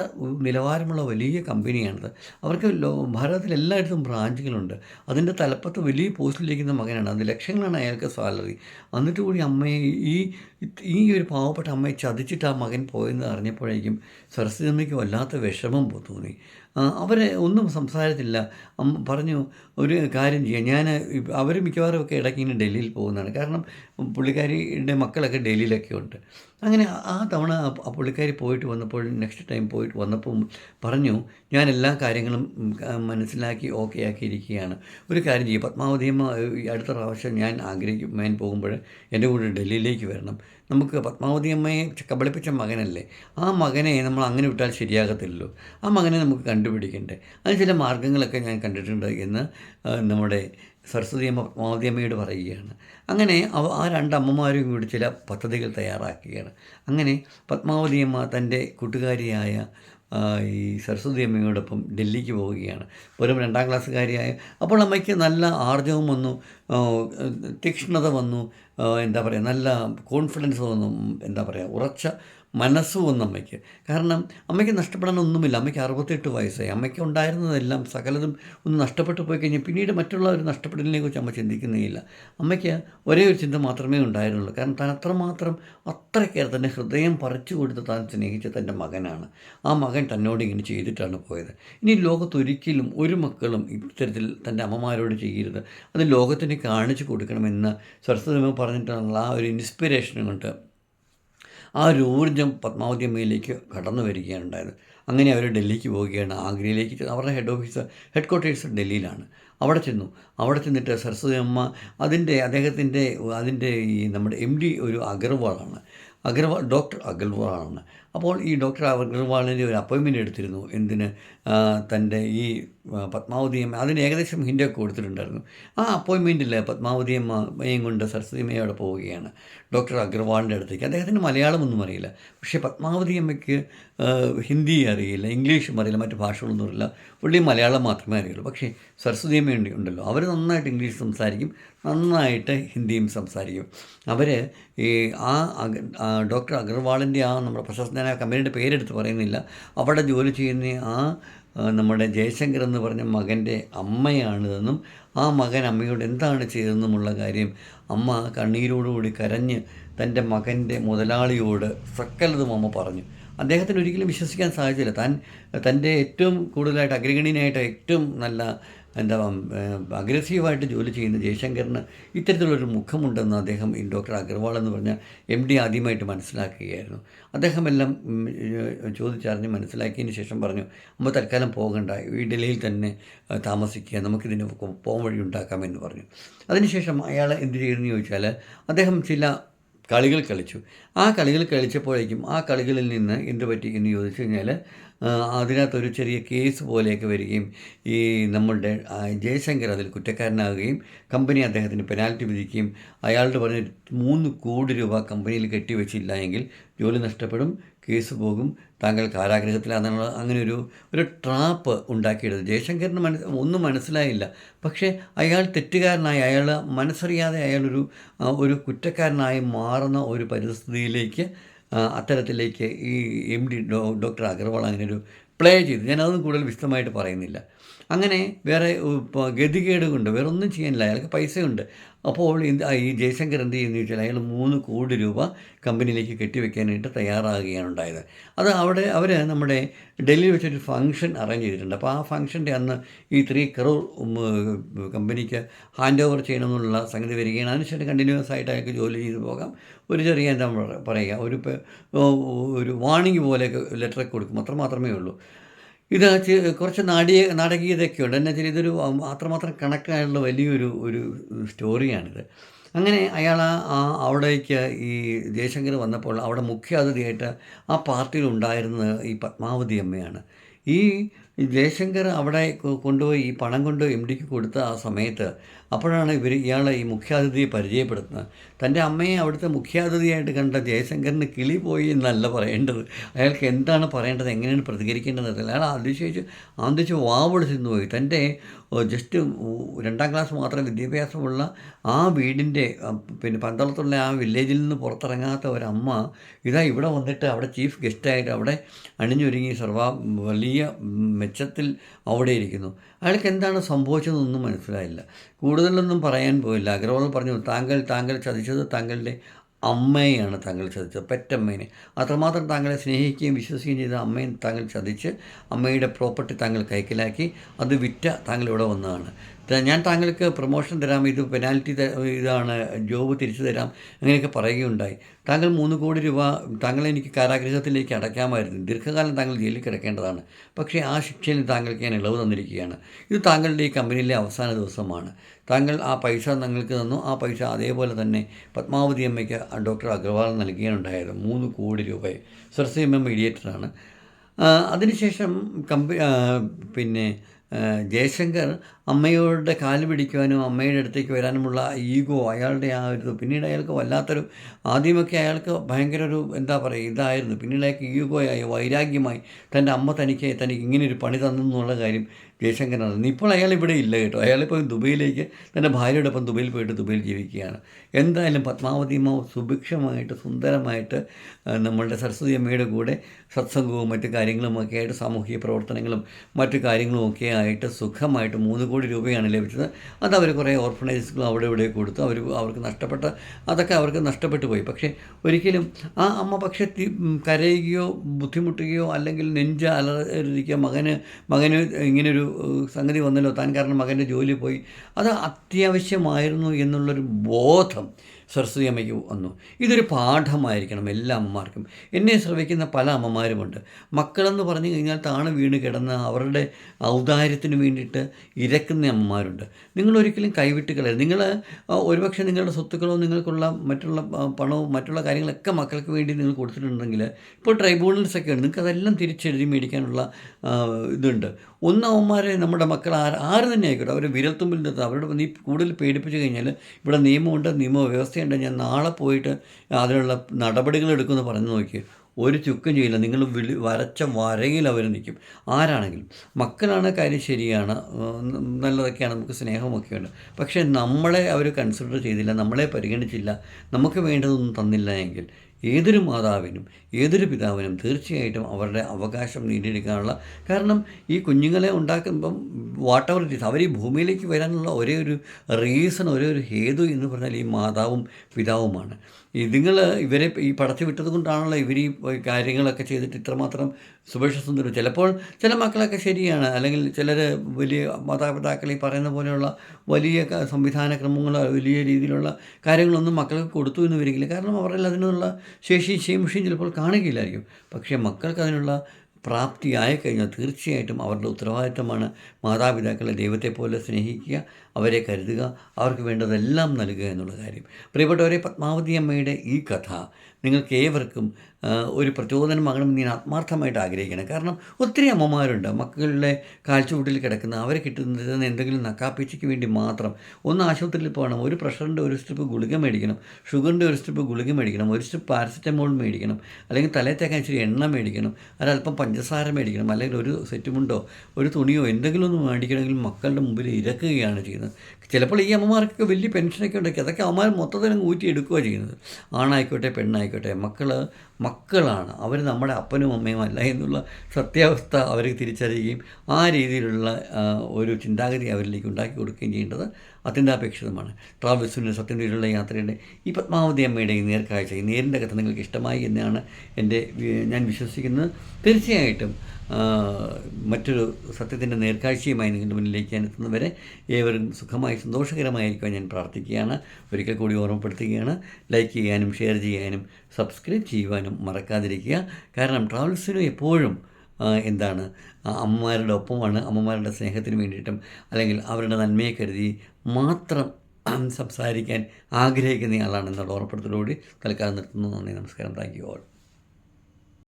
നിലവാരമുള്ള വലിയ കമ്പനിയാണത്. അവർക്ക് ലോ ഭാരതത്തിൽ എല്ലായിടത്തും ബ്രാഞ്ചുകളുണ്ട്. അതിന്റെ തലപ്പത്ത് വലിയ പോസ്റ്റിലിരിക്കുന്ന മകനാണ്. അത് ലക്ഷങ്ങളാണ് അയാൾക്ക് സാലറി എന്നിട്ട് കൂടി അമ്മയെ ഈ ഈ ഒരു പാവപ്പെട്ട അമ്മയെ ചതിച്ചിട്ട് ആ മകൻ പോയെന്ന് അറിഞ്ഞപ്പോഴേക്കും സരസ്വതി അമ്മയ്ക്ക് വല്ലാത്ത വിഷമം തോന്നി. അവരെ ഒന്നും സംസാരത്തില്ല. അമ്മ പറഞ്ഞു ഒരു കാര്യം ചെയ്യാം. ഞാൻ അവർ മിക്കവാറും ഒക്കെ ഇടയ്ക്ക് ഇങ്ങനെ ഡൽഹിയിൽ പോകുന്നതാണ്. കാരണം പുള്ളിക്കാരിയുടെ മക്കളൊക്കെ ഡൽഹിയിലൊക്കെ ഉണ്ട്. അങ്ങനെ ആ- തവണ ആ പുള്ളിക്കാരി പോയിട്ട് വന്നപ്പോൾ നെക്സ്റ്റ് ടൈം പോയിട്ട് വന്നപ്പോൾ പറഞ്ഞു ഞാൻ എല്ലാ കാര്യങ്ങളും മനസ്സിലാക്കി ഓക്കെ ആക്കിയിരിക്കുകയാണ് ഒരു കാര്യം ചെയ്യും. പത്മാവതിയമ്മ അടുത്ത പ്രാവശ്യം ഞാൻ ആഗ്രഹിക്കാൻ പോകുമ്പോൾ എന്റെ കൂടെ ഡൽഹിയിലേക്ക് വരണം. നമുക്ക് പത്മാവതി അമ്മയെ ച- കബളിപ്പിച്ച മകനല്ലേ? ആ മകനെ നമ്മൾ അങ്ങനെ വിട്ടാൽ ശരിയാകത്തില്ലല്ലോ. ആ മകനെ നമുക്ക് കണ്ടുപിടിക്കണ്ടേ? അതിന് ചില മാർഗങ്ങളൊക്കെ ഞാൻ കണ്ടിട്ടുണ്ട് എന്ന് നമ്മുടെ സരസ്വതി അമ്മ മാധ്യമയോട് പറയുകയാണ്. അങ്ങനെ അവ ആ രണ്ടമ്മമാരും കൂടി ചില പദ്ധതികൾ തയ്യാറാക്കുകയാണ്. അങ്ങനെ പത്മാവതി അമ്മ തന്റെ കൂട്ടുകാരിയായ ഈ സരസ്വതി അമ്മയോടൊപ്പം ഡൽഹിക്ക് പോവുകയാണ്. വെറും രണ്ടാം ക്ലാസ്സുകാരിയായ അപ്പോൾ അമ്മയ്ക്ക് നല്ല ആർജവം വന്നു തീക്ഷ്ണത വന്നു എന്താ പറയുക നല്ല കോൺഫിഡൻസ് വന്നു എന്താ പറയുക ഉറച്ച മനസ്സ് വന്നു അമ്മയ്ക്ക്. കാരണം അമ്മയ്ക്ക് നഷ്ടപ്പെടാനൊന്നുമില്ല. അമ്മയ്ക്ക് അറുപത്തെട്ട് വയസ്സായി. അമ്മയ്ക്ക് ഉണ്ടായിരുന്നതെല്ലാം സകലതും ഒന്ന് നഷ്ടപ്പെട്ടു പോയി കഴിഞ്ഞാൽ പിന്നീട് മറ്റുള്ള ഒരു നഷ്ടപ്പെടലിനെ കുറിച്ച് അമ്മ ചിന്തിക്കുന്നേയില്ല അമ്മയ്ക്ക് ഒരേ ഒരു ചിന്ത മാത്രമേ ഉണ്ടായിരുന്നുള്ളൂ. കാരണം താൻ അത്രമാത്രം അത്രയ്ക്കേറെ തന്നെ ഹൃദയം പറിച്ചു കൊടുത്ത് താൻ സ്നേഹിച്ച തന്റെ മകനാണ്. ആ മകൻ തന്നോട് ഇങ്ങനെ ചെയ്തിട്ടാണ് പോയത്. ഇനി ലോകത്തൊരിക്കലും ഒരു മക്കളും ഇത്തരത്തിൽ തന്റെ അമ്മമാരോട് ചെയ്യരുത്. അത് ലോകത്തിന് കാണിച്ചു കൊടുക്കണമെന്ന് സരസ്വതി പറഞ്ഞിട്ടുള്ള ആ ഒരു ഇൻസ്പിറേഷൻ കൊണ്ട് ആ ഒരു ഊർജം പത്മാവതി അമ്മയിലേക്ക് കടന്നു വരികയാണ് ഉണ്ടായത് അങ്ങനെ അവർ ഡൽഹിക്ക് പോവുകയാണ്. ആഗ്രയിലേക്ക് അവരുടെ ഹെഡ് ഓഫീസ് ഹെഡ് ക്വാർട്ടേഴ്സ് ഡൽഹിയിലാണ്. അവിടെ ചെന്നു. അവിടെ ചെന്നിട്ട് സരസ്വതി അമ്മ അതിന്റെ അദ്ദേഹത്തിന്റെ അതിന്റെ ഈ നമ്മുടെ എം ഡി ഒരു അഗർവാളാണ്. അഗർവാൾ ഡോക്ടർ അഗർവാളാണ്. അപ്പോൾ ഈ ഡോക്ടർ അഗർവാളിന്റെ ഒരു അപ്പോയിൻമെന്റ് എടുത്തിരുന്നു. എന്തിന്? തന്റെ ഈ പത്മാവതി അമ്മ അതിന് ഏകദേശം ഹിന്റൊക്കെ കൊടുത്തിട്ടുണ്ടായിരുന്നു. ആ അപ്പോയിൻമെന്റില്ല പത്മാവതി അമ്മയും കൊണ്ട് സരസ്വതി അമ്മയെ അവിടെ പോവുകയാണ്. ഡോക്ടർ അഗർവാളിന്റെ അടുത്തേക്ക്. അദ്ദേഹത്തിന് മലയാളമൊന്നും അറിയില്ല. പക്ഷേ പത്മാവതി അമ്മയ്ക്ക് ഹിന്ദി അറിയില്ല ഇംഗ്ലീഷും അറിയില്ല മറ്റു ഭാഷകളൊന്നും അറിയില്ല. പുള്ളി മലയാളം മാത്രമേ അറിയുള്ളൂ. പക്ഷേ സരസ്വതി അമ്മ ഉണ്ടല്ലോ. അവർ നന്നായിട്ട് ഇംഗ്ലീഷ് സംസാരിക്കും നന്നായിട്ട് ഹിന്ദിയും സംസാരിക്കും. അവർ ഈ ആ ഡോക്ടർ അഗർവാളിന്റെ ആ നമ്മുടെ പ്രശസ്തനായ കമ്പനിയുടെ പേരെടുത്ത് പറയുന്നില്ല. അവിടെ ജോലി ചെയ്യുന്ന ആ, നമ്മുടെ ജയശങ്കർ എന്ന് പറഞ്ഞ മകന്റെ അമ്മയാണിതെന്നും ആ മകൻ അമ്മയോട് എന്താണ് ചെയ്തതെന്നുമുള്ള കാര്യം അമ്മ കണ്ണീരോടുകൂടി കരഞ്ഞ് തന്റെ മകന്റെ മുതലാളിയോട് സക്കലതും അമ്മ പറഞ്ഞു. അദ്ദേഹത്തിന് ഒരിക്കലും വിശ്വസിക്കാൻ സാധിച്ചില്ല. താൻ തന്റെ ഏറ്റവും കൂടുതലായിട്ട് അഗ്രഗണീനായിട്ട് ഏറ്റവും നല്ല എന്താ അഗ്രസീവായിട്ട് ജോലി ചെയ്യുന്ന ജയശങ്കറിന് ഇത്തരത്തിലുള്ളൊരു മുഖമുണ്ടെന്ന് അദ്ദേഹം ഡോക്ടർ അഗർവാൾ എന്ന് പറഞ്ഞ എം ഡി ആദ്യമായിട്ട് മനസ്സിലാക്കുകയായിരുന്നു. അദ്ദേഹം എല്ലാം ചോദിച്ചറിഞ്ഞ് മനസ്സിലാക്കിയതിന് ശേഷം പറഞ്ഞു നമ്മൾ തൽക്കാലം പോകണ്ട ഈ ഡൽഹിയിൽ തന്നെ താമസിക്കുക നമുക്കിതിന് പോകാൻ വഴി ഉണ്ടാക്കാമെന്ന് പറഞ്ഞു അതിനുശേഷം അയാൾ എന്ത് ചെയ്തെന്ന് ചോദിച്ചാൽ അദ്ദേഹം ചില കളികൾ കളിച്ചു. ആ കളികൾ കളിച്ചപ്പോഴേക്കും ആ കളികളിൽ നിന്ന് എന്ത് പറ്റി എന്ന് ചോദിച്ചു കഴിഞ്ഞാൽ അതിനകത്തൊരു ചെറിയ കേസ് പോലെയൊക്കെ വരികയും ഈ നമ്മളുടെ ജയശങ്കർ അതിൽ കുറ്റക്കാരനാകുകയും കമ്പനി അദ്ദേഹത്തിന് പെനാൽറ്റി വിധിക്കുകയും അയാളുടെ പറഞ്ഞ മൂന്ന് കോടി രൂപ കമ്പനിയിൽ കെട്ടിവെച്ചില്ല എങ്കിൽ ജോലി നഷ്ടപ്പെടും കേസ് പോകും. താങ്കൾ കാരാഗ്രഹത്തിലാണെന്നുള്ള അങ്ങനെ ഒരു ട്രാപ്പ് ഉണ്ടാക്കിയെടുത്തു ജയശങ്കറിന് മനസ്സ് ഒന്നും മനസ്സിലായില്ല. പക്ഷേ അയാൾ തെറ്റുകാരനായി അയാൾ മനസ്സറിയാതെ അയാളൊരു ഒരു കുറ്റക്കാരനായി മാറുന്ന ഒരു പരിസ്ഥിതിയിലേക്ക് അത്തരത്തിലേക്ക് ഈ എം ഡി ഡോക്ടർ അഗർവാൾ അങ്ങനെ ഒരു പ്ലേ ചെയ്തു. ഞാനതൊന്നും കൂടുതൽ വിശദമായിട്ട് പറയുന്നില്ല. അങ്ങനെ വേറെ ഗതികേടുകൊണ്ട് ഗതികേട് കൊണ്ട് വേറെ ഒന്നും ചെയ്യാനില്ല. അയാൾക്ക് പൈസയുണ്ട്. അപ്പോൾ ഈ ജയശങ്കർ എന്ത് ചെയ്യുന്നു ചോദിച്ചാൽ അയാൾ മൂന്ന് കോടി രൂപ കമ്പനിയിലേക്ക് കെട്ടിവെക്കാനായിട്ട് തയ്യാറാകുകയാണ് ഉണ്ടായത്. അത് അവിടെ അവർ നമ്മുടെ ഡൽഹിയിൽ വെച്ചൊരു ഫംഗ്ഷൻ അറേഞ്ച് ചെയ്തിട്ടുണ്ട്. അപ്പോൾ ആ ഫംഗ്ഷന്റെ അന്ന് ഈ ത്രീ കറോർ കമ്പനിക്ക് ഹാൻഡ് ഓവർ ചെയ്യണമെന്നുള്ള സംഗതി വരികയാണ്. അതിനുശേഷം കണ്ടിന്യൂസ് ആയിട്ട് അയാൾക്ക് ജോലി ചെയ്ത് പോകാം. ഒരു ചെറിയ എന്താ പറയുക ഒരു ഒരു വാണിംഗ് പോലെ ലെറ്ററൊക്കെ കൊടുക്കും. അത്ര മാത്രമേ ഉള്ളൂ. ഇത് കുറച്ച് നാടീയ നാടകീയതയൊക്കെ ഉണ്ട് എന്നുവെച്ചാൽ ഇതൊരു അത്രമാത്രം കണക്കായുള്ള വലിയൊരു ഒരു സ്റ്റോറിയാണിത്. അങ്ങനെ അയാൾ ആ അവിടേക്ക് ഈ ജയശങ്കർ വന്നപ്പോൾ അവിടെ മുഖ്യ അതിഥിയായിട്ട് ആ പാർട്ടിയിൽ ഉണ്ടായിരുന്ന ഈ പത്മാവതി അമ്മയാണ്. ഈ ജയശങ്കർ അവിടെ കൊണ്ടുപോയി ഈ പണം കൊണ്ട് എം ഡിക്ക് കൊടുത്ത ആ സമയത്ത് അപ്പോഴാണ് ഇവർ ഇയാളെ ഈ മുഖ്യാതിഥിയെ പരിചയപ്പെടുത്തുന്നത്. തന്റെ അമ്മയെ അവിടുത്തെ മുഖ്യാതിഥിയായിട്ട് കണ്ട ജയശങ്കറിന് കിളി പോയി എന്നല്ല പറയേണ്ടത്. അയാൾക്ക് എന്താണ് പറയേണ്ടത്? എങ്ങനെയാണ് പ്രതികരിക്കേണ്ടത് അയാൾ അതിശയിച്ച് ആന്തിച്ച് വാവെടുത്തിരുന്നു പോയി. തന്റെ ജസ്റ്റ് രണ്ടാം ക്ലാസ് മാത്രം വിദ്യാഭ്യാസമുള്ള ആ വീടിന്റെ പിന്നെ പന്തളത്തുള്ള ആ വില്ലേജിൽ നിന്ന് പുറത്തിറങ്ങാത്ത ഒരമ്മ ഇതാ ഇവിടെ വന്നിട്ട് അവിടെ ചീഫ് ഗസ്റ്റായിട്ട് അവിടെ അണിഞ്ഞൊരുങ്ങി സർവ വലിയ മെച്ചത്തിൽ അവിടെ ഇരിക്കുന്നു. അയാൾക്ക് എന്താണ് സംഭവിച്ചതെന്നൊന്നും മനസ്സിലായില്ല. കൂടുതലൊന്നും പറയാൻ പോയില്ല. അഗ്രവാൾ പറഞ്ഞു താങ്കൾ താങ്കൾ ചതിച്ചത് താങ്കളുടെ അമ്മയെയാണ് താങ്കൾ ചതിച്ചത് പെറ്റമ്മേനെ. അത്രമാത്രം താങ്കളെ സ്നേഹിക്കുകയും വിശ്വസിക്കുകയും ചെയ്ത അമ്മയെ താങ്കൾ ചതിച്ച് അമ്മയുടെ പ്രോപ്പർട്ടി താങ്കൾ കൈക്കലാക്കി അത് വിറ്റ താങ്കൾ ഇവിടെ വന്നതാണ്. ഞാൻ താങ്കൾക്ക് പ്രൊമോഷൻ തരാം ഇത് പെനാൽറ്റി ഇതാണ് ജോബ് തിരിച്ചു തരാം അങ്ങനെയൊക്കെ പറയുകയുണ്ടായി. താങ്കൾ മൂന്ന് കോടി രൂപ താങ്കളെ എനിക്ക് കാരാഗ്രഹത്തിലേക്ക് അടയ്ക്കാമായിരുന്നു. ദീർഘകാലം താങ്കൾ ജയിലിൽ കിടക്കേണ്ടതാണ്. പക്ഷേ ആ ശിക്ഷയിൽ താങ്കൾക്ക് ഞാൻ ഇളവ് തന്നിരിക്കുകയാണ്. ഇത് താങ്കളുടെ ഈ കമ്പനിയിലെ അവസാന ദിവസമാണ്. താങ്കൾ ആ പൈസ നിങ്ങൾക്ക് തന്നു. ആ പൈസ അതേപോലെ തന്നെ പത്മാവതി അമ്മയ്ക്ക് ഡോക്ടർ അഗർവാൾ നൽകുകയാണുണ്ടായത് മൂന്ന് കോടി രൂപയെ. എം എം മീഡിയേറ്ററാണ് അതിനുശേഷം കമ്പ പിന്നെ ജയശങ്കർ അമ്മയോടെ കാൽ പിടിക്കുവാനും അമ്മയുടെ അടുത്തേക്ക് വരാനുമുള്ള ഈഗോ അയാളുടെ ആ ഒരു പിന്നീട് അയാൾക്ക് വല്ലാത്തൊരു ആദ്യമൊക്കെ അയാൾക്ക് ഭയങ്കര ഒരു എന്താ പറയുക ഇതായിരുന്നു. പിന്നീട് അയാൾക്ക് ഈഗോയായി വൈരാഗ്യമായി. തന്റെ അമ്മ തനിക്ക് തനിക്ക് ഇങ്ങനെ ഒരു പണി തന്നു എന്നുള്ള കാര്യം അറിഞ്ഞു ഇപ്പോൾ അയാൾ ഇവിടെ ഇല്ല കേട്ടോ. അയാളിപ്പോൾ ദുബൈയിലേക്ക് തന്റെ ഭാര്യയോടൊപ്പം ദുബൈയിൽ പോയിട്ട് ദുബൈയിൽ ജീവിക്കുകയാണ്. എന്തായാലും പത്മാവതി അമ്മ സുഭിക്ഷമായിട്ട് സുന്ദരമായിട്ട് നമ്മളുടെ സരസ്വതി അമ്മയുടെ കൂടെ സത്സംഗവും മറ്റു കാര്യങ്ങളുമൊക്കെ ആയിട്ട് സാമൂഹിക പ്രവർത്തനങ്ങളും മറ്റു കാര്യങ്ങളും ഒക്കെ ആയിട്ട് സുഖമായിട്ട് മൂന്ന് കോടി രൂപയാണ് ലഭിച്ചത്. അത് അവർ കുറേ ഓർഫനൈസുകളും അവിടെ ഇവിടെ കൊടുത്തു. അവർ അവർക്ക് നഷ്ടപ്പെട്ട അതൊക്കെ അവർക്ക് നഷ്ടപ്പെട്ടു പോയി. പക്ഷേ ഒരിക്കലും ആ അമ്മ പക്ഷേ കരയുകയോ ബുദ്ധിമുട്ടുകയോ അല്ലെങ്കിൽ നെഞ്ച് അലറിയിരിക്കുക മകന് മകന് ഇങ്ങനൊരു സംഗതി വന്നല്ലോ താൻ കാരണം മകന്റെ ജോലി പോയി. അത് അത്യാവശ്യമായിരുന്നു എന്നുള്ളൊരു ബോധം வணக்கம் സരസ്വതി അമ്മയ്ക്ക് വന്നു. ഇതൊരു പാഠമായിരിക്കണം എല്ലാ അമ്മമാർക്കും. എന്നെ ശ്രമിക്കുന്ന പല അമ്മമാരുമുണ്ട്. മക്കളെന്ന് പറഞ്ഞു കഴിഞ്ഞാൽ താണ് വീണ് കിടന്ന് അവരുടെ ഔദാര്യത്തിന് വേണ്ടിയിട്ട് ഇരക്കുന്ന അമ്മമാരുണ്ട്. നിങ്ങളൊരിക്കലും കൈവിട്ട് കളയരുത്. നിങ്ങൾ ഒരുപക്ഷെ നിങ്ങളുടെ സ്വത്തുക്കളോ നിങ്ങൾക്കുള്ള മറ്റുള്ള പണവും മറ്റുള്ള കാര്യങ്ങളൊക്കെ മക്കൾക്ക് വേണ്ടി നിങ്ങൾ കൊടുത്തിട്ടുണ്ടെങ്കിൽ ഇപ്പോൾ ട്രൈബ്യൂണൽസൊക്കെ ഉണ്ട്. നിങ്ങൾക്ക് അതെല്ലാം തിരിച്ചെഴുതി മേടിക്കാനുള്ള ഇതുണ്ട്. ഒന്ന് അമ്മമാരെ നമ്മുടെ മക്കൾ ആര് ആര് തന്നെ ആയിക്കോട്ടെ. അവർ വിരൽത്തുമ്പിൽ നിർത്താം അവരോട് നീ കൂടുതൽ പേടിപ്പിച്ചു കഴിഞ്ഞാൽ ഇവിടെ നിയമമുണ്ട് നിയമവ്യവസ്ഥയുണ്ട് ഞാൻ നാളെ പോയിട്ട് അതിനുള്ള നടപടികൾ എടുക്കുമെന്ന് പറഞ്ഞു നോക്കി ഒരു ചുക്കും ചെയ്യില്ല. നിങ്ങൾ വിളി വരച്ച വരയിൽ അവർ നിൽക്കും. ആരാണെങ്കിലും. മക്കളാണ് കാര്യം ശരിയാണ്. നല്ലതൊക്കെയാണ്. നമുക്ക് സ്നേഹമൊക്കെ ഉണ്ട്. പക്ഷേ നമ്മളെ അവർ കൺസിഡർ ചെയ്തില്ല. നമ്മളെ പരിഗണിച്ചില്ല. നമുക്ക് വേണ്ടതൊന്നും തന്നില്ല എങ്കിൽ ഏതൊരു മാതാവിനും ഏതൊരു പിതാവിനും തീർച്ചയായിട്ടും അവരുടെ അവകാശം നേടിയെടുക്കാനുള്ള കാരണം ഈ കുഞ്ഞുങ്ങളെ ഉണ്ടാക്കുമ്പം വാട്ട് എവർ ഇറ്റ് അവർ ഈ ഭൂമിയിലേക്ക് വരാനുള്ള ഒരേ ഒരു റീസൺ ഒരേ ഒരു ഹേതു എന്ന് പറഞ്ഞാൽ ഈ മാതാവും പിതാവുമാണ്. നിങ്ങൾ ഇവരെ ഈ പടച്ചു വിട്ടത് കൊണ്ടാണല്ലോ ഇവർ ഈ കാര്യങ്ങളൊക്കെ ചെയ്തിട്ട് ഇത്രമാത്രം സുഭേഷ സുന്ദരം. ചിലപ്പോൾ ചില മക്കളൊക്കെ ശരിയാണ്. അല്ലെങ്കിൽ ചിലർ വലിയ മാതാപിതാക്കൾ ഈ പറയുന്ന പോലെയുള്ള വലിയ സംവിധാന ക്രമങ്ങളോ വലിയ രീതിയിലുള്ള കാര്യങ്ങളൊന്നും മക്കൾക്ക് കൊടുത്തു എന്ന് വരികില്ല. കാരണം അവരെല്ലാം അതിനുള്ള ശേഷിയും ശേമിഷയും ചിലപ്പോൾ കാണുകയില്ലായിരിക്കും. പക്ഷേ മക്കൾക്ക് അതിനുള്ള പ്രാപ്തിയായി കഴിഞ്ഞാൽ തീർച്ചയായിട്ടും അവരുടെ ഉത്തരവാദിത്തമാണ് മാതാപിതാക്കളെ ദൈവത്തെ പോലെ സ്നേഹിക്കുക അവരെ കരുതുക അവർക്ക് വേണ്ടതെല്ലാം നൽകുക എന്നുള്ള കാര്യം. പ്രിയപ്പെട്ടവരെ പത്മാവതി അമ്മയുടെ ഈ കഥ നിങ്ങൾക്ക് ഏവർക്കും ഒരു പ്രചോദനമാകണമെന്ന് ഞാൻ ആത്മാർത്ഥമായിട്ട് ആഗ്രഹിക്കണം കാരണം ഒത്തിരി അമ്മമാരുണ്ട്. മക്കളുടെ കാഴ്ചവൂട്ടിൽ കിടക്കുന്ന അവരെ കിട്ടുന്നത് എന്തെങ്കിലും നക്കാപ്പിച്ചയ്ക്ക് വേണ്ടി മാത്രം ഒന്ന് ആശുപത്രിയിൽ പോകണം ഒരു പ്രഷറിന്റെ ഒരു സ്ട്രിപ്പ് ഗുളിക മേടിക്കണം ഷുഗറിന്റെ ഒരു സ്ട്രിപ്പ് ഗുളിക മേടിക്കണം ഒരു സ്ട്രിപ്പ് പാരസെറ്റമോൾ മേടിക്കണം അല്ലെങ്കിൽ തലേ തേക്കാൻ ഇച്ചിരി എണ്ണ മേടിക്കണം ഒരല്പം പഞ്ചസാര മേടിക്കണം അല്ലെങ്കിൽ ഒരു സെറ്റുമുണ്ടോ ഒരു തുണിയോ എന്തെങ്കിലും ഒന്ന് മേടിക്കണമെങ്കിൽ മക്കളുടെ മുമ്പിൽ ഇരക്കുകയാണ് ചെയ്യുന്നത്. ചിലപ്പോൾ ഈ അമ്മമാർക്കൊക്കെ വലിയ പെൻഷനൊക്കെ ഉണ്ടാക്കി അതൊക്കെ അമ്മമാർ മൊത്തത്തിൽ അങ്ങ് ഊറ്റി എടുക്കുകയാണ് ചെയ്യുന്നത്. ആണായിക്കോട്ടെ പെണ്ണായിക്കോട്ടെ മക്കൾ മക്കളാണ്. അവർ നമ്മുടെ അപ്പനും അമ്മയും അല്ല എന്നുള്ള സത്യാവസ്ഥ അവർ തിരിച്ചറിയുകയും ആ രീതിയിലുള്ള ഒരു ചിന്താഗതി അവരിലേക്ക് ഉണ്ടാക്കി കൊടുക്കുകയും ചെയ്യേണ്ടത് അത്യന്താപേക്ഷിതമാണ്. ട്രാവൽസിന്റെ സത്യത്തിലുള്ള യാത്രയുടെ ഈ പത്മാവതി അമ്മയുടെ ഈ നേർക്കാഴ്ച ഈ നേരിന്റെ കഥ നിങ്ങൾക്ക് ഇഷ്ടമായി എന്നാണ് എന്റെ ഞാൻ വിശ്വസിക്കുന്നത്. തീർച്ചയായിട്ടും മറ്റൊരു സത്യത്തിന്റെ നേർക്കാഴ്ചയുമായി നിങ്ങളുടെ മുന്നിലേക്ക് ഞാൻ എത്തുന്നവരെ ഏവരും സുഖമായി സന്തോഷകരമായിരിക്കാൻ ഞാൻ പ്രാർത്ഥിക്കുകയാണ്. ഒരിക്കൽ കൂടി ഓർമ്മപ്പെടുത്തുകയാണ് ലൈക്ക് ചെയ്യാനും ഷെയർ ചെയ്യാനും സബ്സ്ക്രൈബ് ചെയ്യുവാനും മറക്കാതിരിക്കുക. കാരണം ട്രാവൽസിന് എപ്പോഴും എന്താണ് അമ്മമാരുടെ ഒപ്പമാണ്. അമ്മമാരുടെ സ്നേഹത്തിന് വേണ്ടിയിട്ടും അല്ലെങ്കിൽ അവരുടെ നന്മയെ കരുതി മാത്രം സംസാരിക്കാൻ ആഗ്രഹിക്കുന്ന ആളാണെന്നുള്ള ഓർമ്മപ്പെടുത്തലോടെ തൽക്കാലം നിർത്തുന്നു. നന്ദി നമസ്കാരം. Thank you all